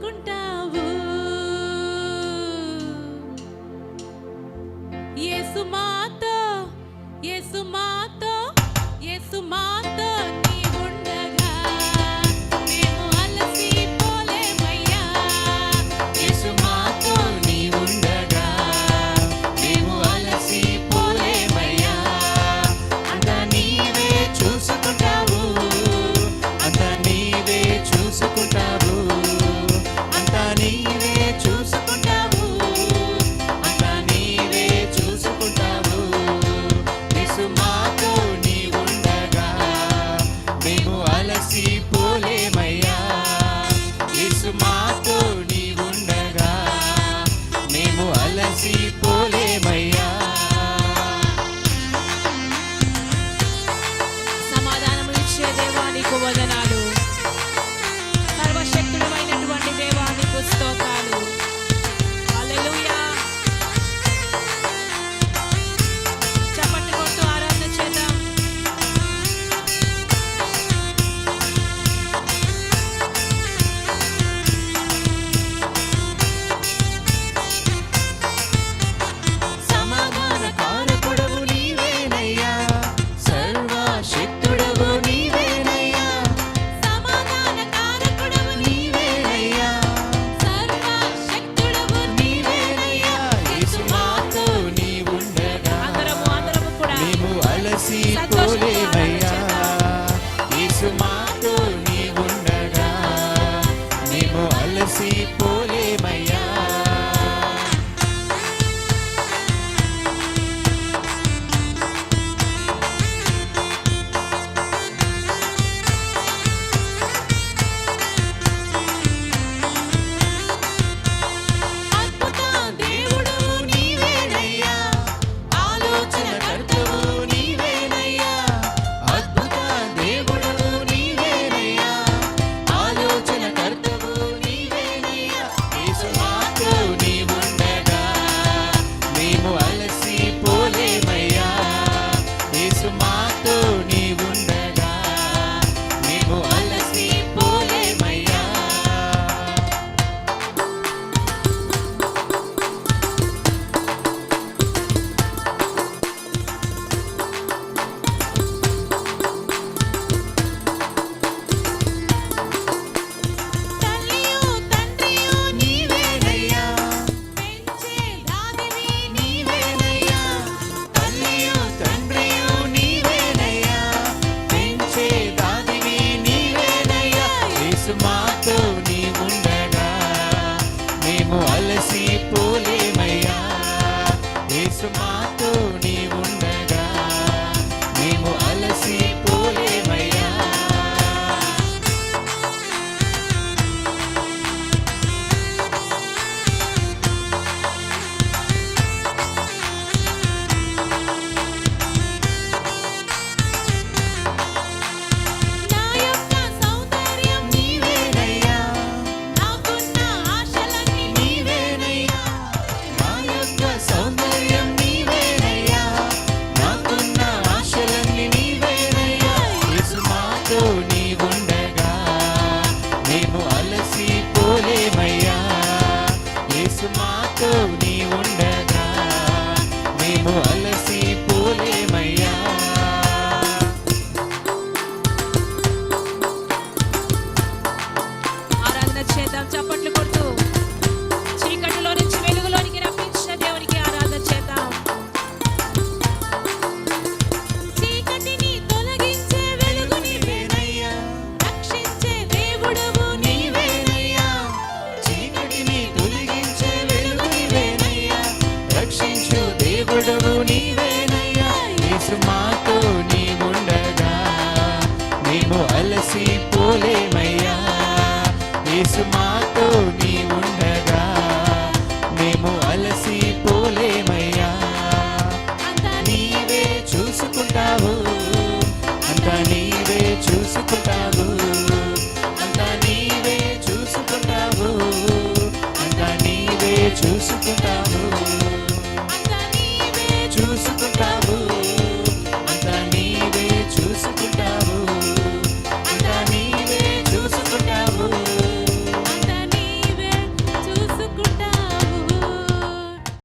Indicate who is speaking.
Speaker 1: ఆదుకుంటావు యేసు మాతో యేసు మాతో
Speaker 2: యేసు మాతో
Speaker 1: see.
Speaker 2: Oh. తోడవు నీవేనయ్యా. యేసు మాతో నీవుండగా. మేము అలసి పోలేమయ్యా. ఏసు మాతో నీవుండగా. మేము అలసి పోలేమయ్యా. నీవే చూసుకుంటావు. అంతా నీవే చూసుకుంటావు. అంతా నీవే చూసుకుంటావు.
Speaker 1: అంతా నీవే
Speaker 2: చూసుకుంటావు.